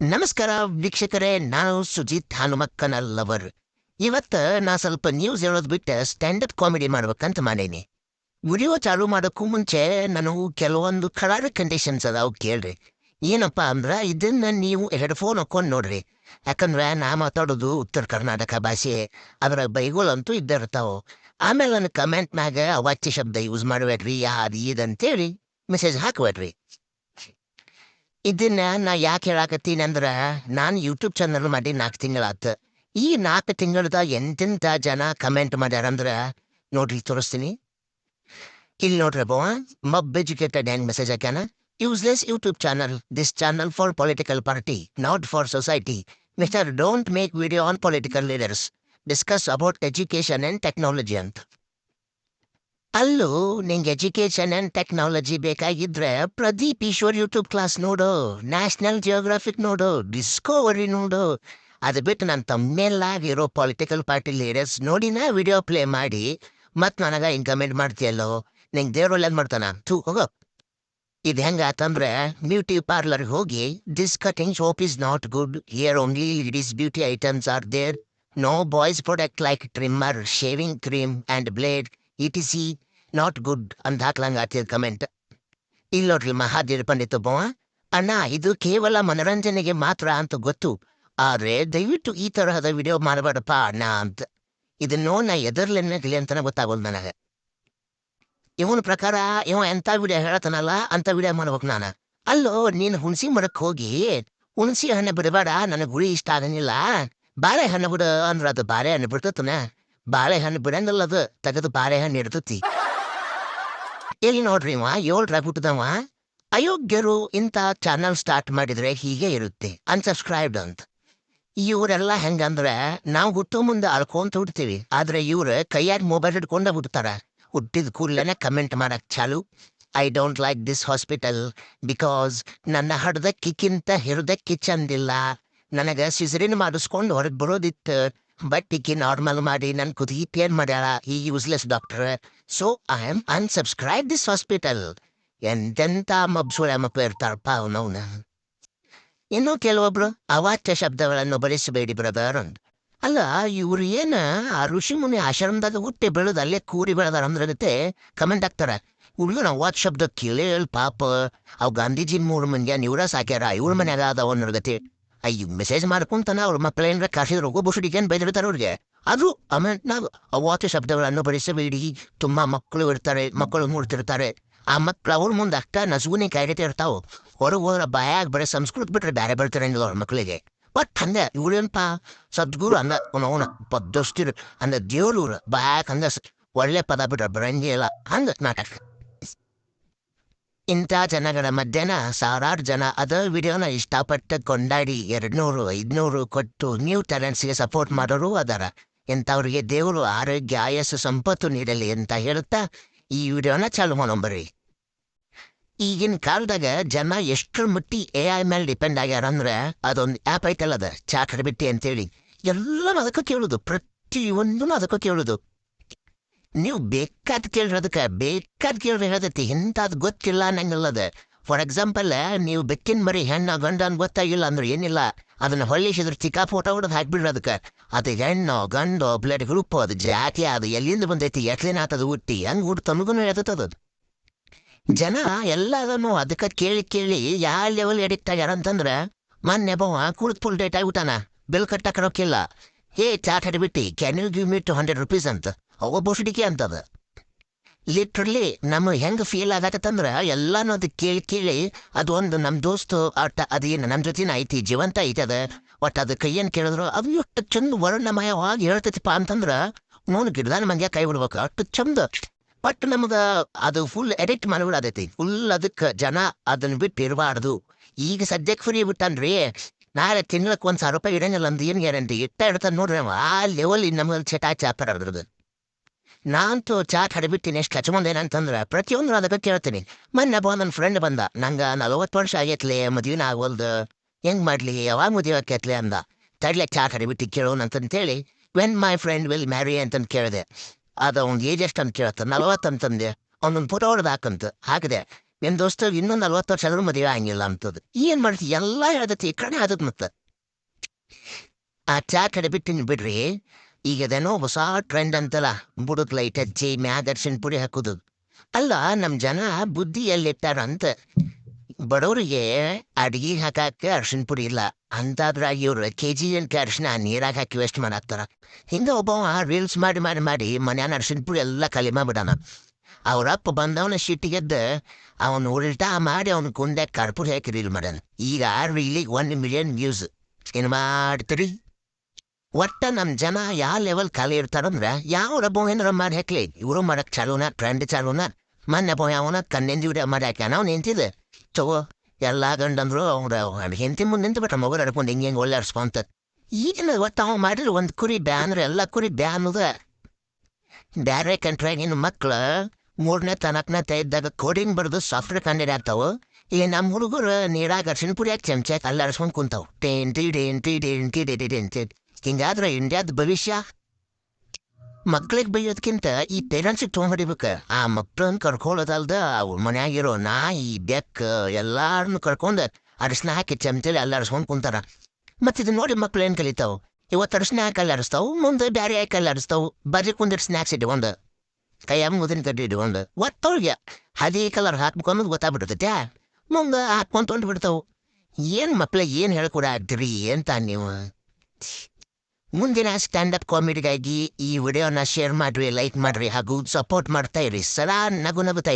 ನಮಸ್ಕಾರ ವೀಕ್ಷಕರೇ, ನಾನು ಸುಜಿತ್ ಹನುಮಕ್ಕನ ಲವರ್ ಇವತ್ತು ನಾ ಸ್ವಲ್ಪ ನ್ಯೂಸ್ ಹೇಳೋದು ಬಿಟ್ಟು ಸ್ಟ್ಯಾಂಡಪ್ ಕಾಮಿಡಿ ಮಾಡ್ಬೇಕಂತ ಮಾಡೇನಿ. ವಿಡಿಯೋ ಚಾಲು ಮಾಡೋಕ್ಕೂ ಮುಂಚೆ ನನಗೂ ಕೆಲವೊಂದು ಕರಾರ ಕಂಡೀಷನ್ಸ್ ಅದಾವು ಕೇಳ್ರಿ. ಏನಪ್ಪ ಅಂದ್ರೆ ಇದನ್ನ ನೀವು ಹೆಡ್ಫೋನ್ ಹಾಕೊಂಡು ನೋಡ್ರಿ. ಯಾಕಂದ್ರೆ ನಾ ಮಾತಾಡೋದು ಉತ್ತರ ಕರ್ನಾಟಕ ಭಾಷೆ, ಅದರ ಬೈಗಳಂತೂ ಇದ್ದೇ ಇರ್ತಾವೆ ಆಮೇಲೆ ನನ್ನ ಕಮೆಂಟ್ ಮ್ಯಾಗ ಅವಾಚ್ಯ ಶಬ್ದ ಯೂಸ್ ಮಾಡಬೇಡ್ರಿ ಯಾರು ಇದಂತೇಳಿ ಮೆಸೇಜ್ ಹಾಕಬೇಡ್ರಿ ಇದನ್ನ ನಾ ಯಾಕೆ ಹೇಳಾಕತ್ತೀನಿ ಅಂದ್ರ, ನಾನು ಯೂಟ್ಯೂಬ್ ಚಾನಲ್ ಮಾಡಿ ನಾಲ್ಕು ತಿಂಗಳಾತ. ಈ ನಾಲ್ಕು ತಿಂಗಳದ ಎಂತೆಂಥ ಜನ ಕಮೆಂಟ್ ಮಾಡ್ಯಾರಂದ್ರ, ನೋಡ್ರಿ ತೋರಿಸ್ತೀನಿ. ಇಲ್ಲಿ ನೋಡ್ರಿ ಬೋ ಮಬ್ ಎಜುಕೇಟೆಡ್ ಹೆಂಗ್ message ಹಾಕ್ಯಾನ. Useless YouTube channel this channel for political party not for society mister don't make video on political leaders discuss about education and technology ಅಂತ ಅಲ್ಲೂ ನಿಂಗೆ ಎಜುಕೇಶನ್ ಅಂಡ್ ಟೆಕ್ನಾಲಜಿ ಬೇಕಾಗಿದ್ರೆ ಪ್ರದೀಪ್ ಈಶ್ವರ್ ಯೂಟ್ಯೂಬ್ ಕ್ಲಾಸ್ ನೋಡು ನ್ಯಾಷನಲ್ ಜಿಯೋಗ್ರಾಫಿಕ್ ನೋಡು Discovery ನೋಡು. ಅದು ಬಿಟ್ಟು ನನ್ನ ತಮ್ಮೆಲ್ಲಾಗಿರೋ ಪೊಲಿಟಿಕಲ್ ಪಾರ್ಟಿ ಲೀಡರ್ಸ್ ನೋಡಿನ ವಿಡಿಯೋ ಪ್ಲೇ ಮಾಡಿ, ಮತ್ ನನಗ ಹಿಂಗ್ ಕಮೆಂಟ್ ಮಾಡ್ತೀಯಲ್ಲೋ, ನಿಂಗೆ ದೇವ್ರ ಒಳ್ಳೇದ್ ಮಾಡ್ತಾನ? ಥೂ, ಹೋಗೋ. ಇದು ಹೆಂಗಾತಂದ್ರೆ ಬ್ಯೂಟಿ ಪಾರ್ಲರ್ಗೆ ಹೋಗಿ this cutting shop is not good here only ladies beauty items are there no boys product like trimmer shaving cream and blade it is not good ಅಂತ ಹಾಕ್ಲಂಗ ಆತಿದ ಕಮೆಂಟ್ ಇಲ್ಲಿ ನೋಡ್ರಿ ಮಹಾದೇವ್ ಪಂಡಿತ್ ಒಬ್ಬವ. ಅಣ್ಣ, ಇದು ಕೇವಲ ಮನರಂಜನೆಗೆ ಮಾತ್ರ ಅಂತ ಗೊತ್ತು. ಆದ್ರೆ ದಯವಿಟ್ಟು ಈ ತರಹದ ವಿಡಿಯೋ ಮಾಡಬೇಡಪ್ಪ, ಅಣ್ಣ ಅಂತ. ಇದನ್ನೋ ನಾ ಎದರ್ಲೆನ್ನಲಿ ಅಂತಾನೆ ಗೊತ್ತಾಗೋದು ನನಗೆ. ಇವನ ಪ್ರಕಾರ ಇವ ಎಂಥ ವಿಡಿಯೋ ಹೇಳತಾನಲ್ಲ, ಅಂತ ವಿಡಿಯೋ ಮಾಡ್ಬೇಕು ನಾನು. ಅಲ್ಲೋ, ನೀನು ಹುಣಸಿ ಮರಕ್ಕೆ ಹೋಗಿ, ಹುಣಸಿ ಹಣ್ಣು ಬಿಡಬೇಡ, ನನಗೆ ಗುಳಿ ಇಷ್ಟ ಆಗಂಗಿಲ್ಲ. ಬಾಳೆಹಣ್ಣು ಬಿಡು ಅಂದ್ರೆ ಅದು ಬಾಳೆಹಣ್ಣು ಬಿಡ್ತತನ. ಬಾಳೆಹಣ್ಣು ಬಿಡಂಗಲ್ಲ ಅದು. ತೆಗೆದು ಬಾಳೆಹಣ್ಣು ಇಡ್ತತಿ. ಇಲ್ಲಿ ನೋಡ್ರಿ ಇವ? ಏಳ್ರಾಗ ಹುಟ್ಟದವ ಅಯೋಗ್ಯರು ಇಂಥ ಚಾನಲ್ ಸ್ಟಾರ್ಟ್ ಮಾಡಿದ್ರೆ ಹೀಗೆ ಇರುತ್ತೆ. ಅನ್ಸಬ್ಸ್ಕ್ರೈಬ್ಡ್ ಅಂತ. ಇವರೆಲ್ಲ ಹೆಂಗಂದ್ರೆ ನಾವು ಹುಟ್ಟೋ ಮುಂದೆ ಅಳ್ಕೊಂತ ಹುಡ್ತೀವಿ ಆದ್ರೆ ಇವ್ರು ಕೈಯಾಗಿ ಮೊಬೈಲ್ ಹಿಡ್ಕೊಂಡ ಹುಡ್ತಾರ ಹುಟ್ಟಿದ ಕೂಡಲೇ ಕಮೆಂಟ್ ಮಾಡಕ್ ಚಾಲು. I don't like this hospital because ನನ್ನ ಹಡ್ದಕ್ಕಿಕ್ಕಿಂತ ಹಿಡ್ದಕ್ಕಿ ಚಂದಿಲ್ಲ ನನಗೆ ಸಿಸರಿನ ಮಾಡಿಸ್ಕೊಂಡು ಹೊರಗೆ ಬರೋದಿತ್ತು. ಬಟ್ ನಾರ್ಮಲ್ ಮಾಡಿ ನನ್ನ ಕುದಿ ಪೇನ್ ಮಾಡ್ಯಾಳ ಈ useless doctor so I am unsubscribe this hospital ಎಂತೆಂಥ ಮಬ್ಸುಳೆ ಮಕ್ಕಳು ಇರ್ತಾರಪ್ಪ ಅವನವನ ಇನ್ನು ಕೆಲವೊಬ್ರು ಅವಾಚ್ಯ ಶಬ್ದಗಳನ್ನು ಬಳಸಬೇಡಿ ಬ್ರದರ್ ಅಂದ್ ಅಲ್ಲ ಇವ್ರು ಏನ ಆ ಋಷಿ ಮುನಿ ಆಶ್ರಮದಾಗ ಹುಟ್ಟಿ ಬೆಳೆದು ಅಲ್ಲೇ ಕೂರಿ ಬೆಳೆದಾರ ಅಂದ್ರೆ ಕಮೆಂಟ್ ಆಗ್ತಾರ ಹುಡುಗನ ಅವಾಚ್ ಶಬ್ದ ಕೇಳಿ ಪಾಪ ಅವ್ ಗಾಂಧೀಜಿ ಮೂರು ಮಂದಿ ನೀವ್ರ ಸಾಕ್ಯಾರ ಇವ್ರ ಮನ್ಯಾಗ ಅದಾವ ಅನ್ನೋರ್ಗತಿ ಅಯ್ಯ ಮೆಸೇಜ್ ಮಾಡ್ಕೊಂತಾನ ಅವ್ರ ಮಕ್ಕಳೇನ್ರ ಕಾಸಿದ್ರು ಹೋಗೋ ಏನು ಬೈದಿರ್ತಾರ ಅವ್ರಿಗೆ? ಆದರೂ ಆಮೇಲೆ ನಾವು ಅವಾಚ್ಯ ಶಬ್ದಗಳನ್ನು ಬಳಸಬೇಡಿ ತುಂಬ ಮಕ್ಕಳು ಇರ್ತಾರೆ ಮಕ್ಕಳು ಮೂಡ್ತಿರ್ತಾರೆ ಆ ಮಕ್ಳು ಅವ್ರ ಮುಂದೆ ಅಷ್ಟ ನಸುಗುನೆ ಕಾಯ್ದೆ ಇರ್ತಾವೆ. ಹೊರಗೆ ಹೋದ್ರೆ ಬಾಯಾಗ ಬರೀ ಸಂಸ್ಕೃತ ಬಿಟ್ರೆ ಬೇರೆ ಬರ್ತಿರಂಗಿಲ್ಲ ಅವ್ರ ಮಕ್ಕಳಿಗೆ ಬಟ್ ಹಂಗೆ ಇವ್ರೇನಪ್ಪ ಸದ್ಗುರು ಅಂದ ಅವನ ಪದ್ದಸ್ತಿರು ಅಂದ ದೇವ್ರು ಬಾಯಾಗ ಅಂದ ಒಳ್ಳೆ ಪದ ಬಿಟ್ರೆ ಬರಂಗೇ ಇಲ್ಲ. ಹಂಗ ನಾಟಕ. ಇಂಥ ಜನಗಳ ಮಧ್ಯಾಹ್ನ ಸಾವಿರಾರು ಜನ ಅದ ವಿಡಿಯೋನ ಇಷ್ಟಪಟ್ಟು ಕೊಂಡಾಡಿ ಎರಡ್ನೂರು, ಐದ್ನೂರು ಕೊಟ್ಟು ನ್ಯೂ ಟ್ಯಾಲೆಂಟ್ಸ್ಗೆ ಸಪೋರ್ಟ್ ಮಾಡೋರು ಅದರ. ಇಂಥವ್ರಿಗೆ ದೇವರು ಆರೋಗ್ಯ, ಆಯಸ್ಸು, ಸಂಪತ್ತು ನೀಡಲಿ ಅಂತ ಹೇಳುತ್ತಾ ಈ ವಿಡಿಯೋನ ಚಾಲು ಮಾಡೋಂಬರ್ರಿ ಈಗಿನ ಕಾಲದಾಗ ಜನ ಎಷ್ಟು ಮಟ್ಟಿ ಎ ಐ ಮೇಲೆ ಡಿಪೆಂಡ್ ಆಗ್ಯಾರ ಅಂದ್ರೆ ಅದೊಂದು ಆ್ಯಪ್ ಐತಲ್ಲ ಅದ ಚಾಕರ್ ಬಿಟ್ಟಿ ಅಂತೇಳಿ. ಎಲ್ಲ ಅದಕ್ಕೂ ಕೇಳುದು ಪ್ರತಿಯೊಂದೂ ಅದಕ್ಕೂ ಕೇಳುದು. ನೀವು ಬೇಕಾದ ಕೇಳ್ರಿ ಬೇಕಾದ ಕೇಳ್ರಿ ಹೇಳ್ತೈತಿ. ಇಂಥದ್ದು ಗೊತ್ತಿಲ್ಲ ಅನ್ನಂಗಿಲ್ಲದ ಫಾರ್ ಎಕ್ಸಾಂಪಲ್ ನೀವು ಬೆಕ್ಕಿನ ಮರಿ ಹೆಣ್ಣು ಗಂಡ ಅಂತ ಗೊತ್ತಾಗಿಲ್ಲ ಅಂದ್ರೆ ಏನಿಲ್ಲ. ಅದನ್ನ ಹೊಳ್ಳಿಸಿದ್ರೆ ಚಿಕ್ಕ ಫೋಟೋ ಹೊಡೆದು ಹಾಕ್ಬಿಡ್ರಿ ಅದಕ್ಕೆ. ಅದು ಹೆಣ್ಣು, ಗಂಡು ಬ್ಲಡ್ ಗ್ರೂಪ್ ಅದು ಜಾತಿ ಅದು ಎಲ್ಲಿಂದ ಬಂದೈತಿ ಎಟ್ಲಿನ ಆತದ ಹುಟ್ಟಿ, ಹೆಂಗ್ ಹುಟ್ಟು ತಮಗೂ ಹೇಳ್ತದ ಜನ ಎಲ್ಲದನ್ನು ಅದಕ್ಕೆ ಕೇಳಿ ಕೇಳಿ ಯಾವ ಲೆವೆಲ್ ಎಡಿಕ್ಟ್ ಆಗ್ಯಾರ ಅಂತಂದ್ರೆ, ಮೊನ್ನೆ ಬವ ಕುಳಿತು ಫುಲ್ ಡೇಟ್ ಆಗಿಬಿಟ್ಟಾನ. ಬಿಲ್ ಕಟ್ಟಕ್ಕೆ hey chat ಹಿಡ್ಬಿಟ್ಟು can you give me two hundred rupees ಅಂತ. ಅವ ಬೋಸಡಿಕೆ ಅಂತದ. ಲಿಟ್ರಲಿ ನಮ್ಮ ಹೆಂಗೆ ಫೀಲ್ ಆಗತ್ತಂದ್ರೆ ಎಲ್ಲನೂ ಅದು ಕೇಳಿ ಕೇಳಿ ಅದು ಒಂದು ನಮ್ಮ ದೋಸ್ತು ಅಟ್ಟ ಅದೇನು ನಮ್ಮ ಜೊತೆನ ಐತಿ, ಜೀವಂತ ಐತಿ ಅದ ಒಟ್ಟು ಅದು ಕೈಯನ್ನು ಕೇಳಿದ್ರು, ಅದು ಎಷ್ಟು ಚಂದ ವರ್ಣಮಯವಾಗಿ ಹೇಳ್ತೈತಿಪ್ಪ ಅಂತಂದ್ರೆ ನೋನು ಗಿಡದಾನ ಮಂಗ್ಯ ಕೈ ಬಿಡ್ಬೇಕು, ಅಷ್ಟು ಚಂದ. ಬಟ್ ನಮಗ ಅದು ಫುಲ್ ಎಡಿಟ್ ಮಾಡಿಬಿಡತೈತಿ ಫುಲ್ ಅದಕ್ಕೆ ಜನ ಅದನ್ನು ಬಿಟ್ಟು ಇರಬಾರ್ದು. ಈಗ ಸದ್ಯಕ್ಕೆ ಫ್ರೀ ಬಿಟ್ಟನ್ರಿ, ನಾಳೆ ತಿಂಗ್ಳಕ್ಕೆ ಒಂದ್ ಸಾವಿರ ರೂಪಾಯಿ ಇರೋಂಗಿಲ್ಲ ಅಂದ್ ಏನು ಗ್ಯಾರಂಟಿ ಇಟ್ಟ ಇಡ್ತಾನೆ ನೋಡ್ರಿ ಆ ಲೆವೆಲ್ ನಮ್ಗೆ ಚಟಾ ಚಾಪರ್ ಅದ್ರದ್ದು ನಾನಂತೂ ಚಾಟ್ ಹಡಿಬಿಟ್ಟಿನಿ ಎಷ್ಟು ಕಚ್ಕೊಂಡ್ ಏನಂತಂದ್ರೆ ಪ್ರತಿಯೊಂದು ಅದಕ್ಕೆ ಕೇಳ್ತೀನಿ. ಮೊನ್ನೆ ಬಾ ನನ್ನ ಫ್ರೆಂಡ್ ಬಂದ, ನಂಗ ನಲವತ್ತು ವರ್ಷ ಆಗೈತ್ಲೆ, ಮದುವೆನ ಆಗೋಲ್ದು ಹೆಂಗ್ ಮಾಡ್ಲಿ, ಯಾವಾಗ ಮದುವೆ ಆಕೈತ್ಲೆ ಅಂದ. ತಡ್ಲೆ ಚಾಟ್ ಹಡಿಬಿಟ್ಟು ಕೇಳೋಣ ಅಂತಂತೇಳಿ when my friend will marry ಅಂತಂದು ಕೇಳಿದೆ. ಅದು ಒಂದು ಏಜ್ ಎಷ್ಟು ಅಂತ ಕೇಳ್ತ ನಲವತ್ತು ಅಂತಂದೆ. ಅವ್ನೊಂದು ಫೋಟೋ ಹೊಡೆದು ಹಾಕಂತ. ಹಾಕಿದೆ, ನಿನ್ ದೋಸ್ತ ಇನ್ನೊಂದು ನಲ್ವತ್ತು ವರ್ಷ ಆದ್ರೂ ಮದುವೆ ಆಗಿಲ್ಲ ಅಂತದ್ದು ಏನ್ ಮಾಡ್ತಿ? ಎಲ್ಲ ಹೇಳ್ದತಿ ಕಡೆ ಆದದ್ ಮತ್ತ. ಆ ಚಾಟ್ ಹಡಿಬಿಟ್ಟಿನ ಬಿಟ್ಟಿನಿ ಬಿಡ್ರಿ ಈಗ ಅದೇನೋ ಹೊಸ ಟ್ರೆಂಡ್ ಅಂತಲ್ಲ. ಬುಡಕ್ ಲೈಟ್ ಹಚ್ಚಿ ಮ್ಯಾಗ ಅರ್ಶಿನ ಪುಡಿ ಹಾಕುದು. ಅಲ್ಲ ನಮ್ಮ ಜನ ಬುದ್ಧಿ ಎಲ್ಲಿಟ್ಟಾರ ಅಂತ ಬಡವರಿಗೆ ಅಡಿಗೆ ಹಾಕಾಕ ಅರ್ಶಿನ ಪುಡಿ ಇಲ್ಲ. ಅಂತಾದ್ರಾಗ ಇವ್ರು ಕೆ ಜಿ ಎಂಟು ಅರ್ಶಿನ ನೀರಾಗ ಹಾಕಿ ವೇಸ್ಟ್ ಮಾಡಾಕ್ತಾರ. ಹಿಂದೆ ಒಬ್ಬವ ರೀಲ್ಸ್ ಮಾಡಿ ಮಾಡಿ ಮಾಡಿ ಮನ್ಯಾನ ಅರ್ಶಿನ ಪುಡಿ ಎಲ್ಲ ಕಲಿಮಾ ಮಾಡ್ಬಿಡಾನ. ಅವ್ರಪ್ಪ ಬಂದವನ ಶಿಟ್ಟಿಗೆದ್ದ ಅವನು ಉಲ್ಟಾ ಮಾಡಿ ಅವನ ಕುಂಡೆ ಕರ್ಪೂರ ಹಾಕಿ ರೀಲ್ ಮಾಡ್ಯಾನ. ಈಗ ರೀಲಿಗೆ ಒನ್ ಮಿಲಿಯನ್ ವ್ಯೂಸ್ ಏನು ಮಾಡ್ತೀರಿ? ಒಟ್ಟ ನಮ್ಮ ಜನ ಯಾವ ಲೆವೆಲ್ ಖಾಲಿ ಇರ್ತಾರಂದ್ರೆ ಯಾವ ರಬ್ಬೋ ಏನಾರ ಮಾಡಿ ಹಾಕ್ಲಿ. ಇವರು ಮಾಡಕ್ ಚಾಲೂನ ಟ್ರೆಂಡ್ ಚಾಲೂನ. ಮೊನ್ನೆ ಬೋ ಅವನ ಕಣ್ಣಿಂದ ವಿಡಿಯೋ ಮಾಡಿ ಹಾಕ್ಯ ಅವ್ನು ನಿಂತಿದ್ದೆ. ತಗೋ ಎಲ್ಲ ಗಂಡಂದ್ರು ಅವ್ರ ಹೆಂಡತಿ ಮುಂದೆ ನಿಂತು ಬಿಟ್ಟ ಮಗು ನಡ್ಕೊಂಡು ಹಿಂಗೆ ಹಿಂಗೆ ಒಳ್ಳೆ ಈಗಿನ ಒಟ್ಟು ಅವ ಮಾಡಿದ್ರೆ ಒಂದು ಕುರಿ ಬ್ಯಾನ್ರ, ಎಲ್ಲ ಕುರಿ ಬ್ಯಾನ್ ಅದ ಬ್ಯಾರೆ ಕಂಟ್ರಾಗ ಇನ್ನು ಮಕ್ಳು ಮೂರನೇ ತನಕನೇ ತೆಗೆದಾಗ ಕೋಡಿಂಗ್ ಬರೆದು ಸಾಫ್ಟ್ವೇರ್ ಕಂಡಿಡ ಆಗ್ತಾವು ಈಗ ನಮ್ಮ ಹುಡುಗರು ನೀರಾಗ ಅರ್ಶಿನ ಪುರಿ ಹಾಕಿ ಚಮಚ ಅಲ್ಲಿ ಅರ್ಸ್ಕೊಂಡು ಕುಂತಾವು. ಟೇನ್, ಟಿ, ಡೇನ್ ಟಿ ಡೇನ್, ಟಿ, ಡೇ ಡೇನ್ ಟಿ. ಹಿಂಗಾದ್ರೆ ಇಂಡಿಯಾದ ಭವಿಷ್ಯ? ಮಕ್ಳಿಗೆ ಬೈಯೋದ್ಕಿಂತ ಈ ಪೇರೆಂಟ್ಸಿಗೆ ತೊಗೊಂಡಿಬೇಕು ಆ ಮಕ್ಳನ್ನ ಕರ್ಕೊಳ್ಳೋದಲ್ದ ಅವ್ರ ಮನ್ಯಾಗಿರೋ ನಾಯಿ, ಬೆಕ್ಕ ಎಲ್ಲಾರನ್ನು ಕರ್ಕೊಂಡು ಅರಿಶಿನ ಹಾಕಿ ಚಮಚಲಿ ಅಲ್ಲಿ ಅರ್ಸ್ಕೊಂಡು ಕುಂತಾರ. ಮತ್ತೆ ಇದು ನೋಡಿ ಮಕ್ಳು ಏನು ಕಲಿತಾವು? ಇವತ್ತು ಅರಿಶಿನ ಹಾಕಿ ಅಲ್ಲಿ ಅರಿಸ್ತಾವು, ಮುಂದೆ ಬ್ಯಾರೆ ಹಾಕಿ ಅಲ್ಲಿ ಅರಿಸ್ತಾವು. ಬರೀ ಕುಂದಿರ್ ಸ್ನ್ಯಾಕ್ಸ್ ಇಟ್ಕೊಂಡು ಕೈಯಾಗ ಮುದಿನ ಕಡ್ಡಿ ಇಟ್ಕೊಂಡು ಒತ್ತವ್ರಿಗೆ ಹದಿ ಕಲರ್ ಹಾಕ್ಬೇಕನ್ನೋದು ಗೊತ್ತಾಗ್ಬಿಡ್ತೈತೆ ಮುಂದೆ ಹಾಕ್ಕೊಂತ ಬಿಡ್ತಾವು. ಏನು ಮಕ್ಳಿಗೆ ಏನು ಹೇಳ್ಕೊಡ ಆಗ್ತೀರಿ ಅಂತ ನೀವು? ಮುಂದಿನ ಸ್ಟ್ಯಾಂಡಪ್ ಕಾಮಿಡಿಗಾಗಿ ಈ ವಿಡಿಯೋನ ಶೇರ್ ಮಾಡ್ರಿ ಲೈಕ್ ಮಾಡ್ರಿ ಹಾಗೂ ಸಪೋರ್ಟ್ ಮಾಡ್ತಾ ಇರಿ. ಸದಾ ನಗು ನಗುತ್ತಾ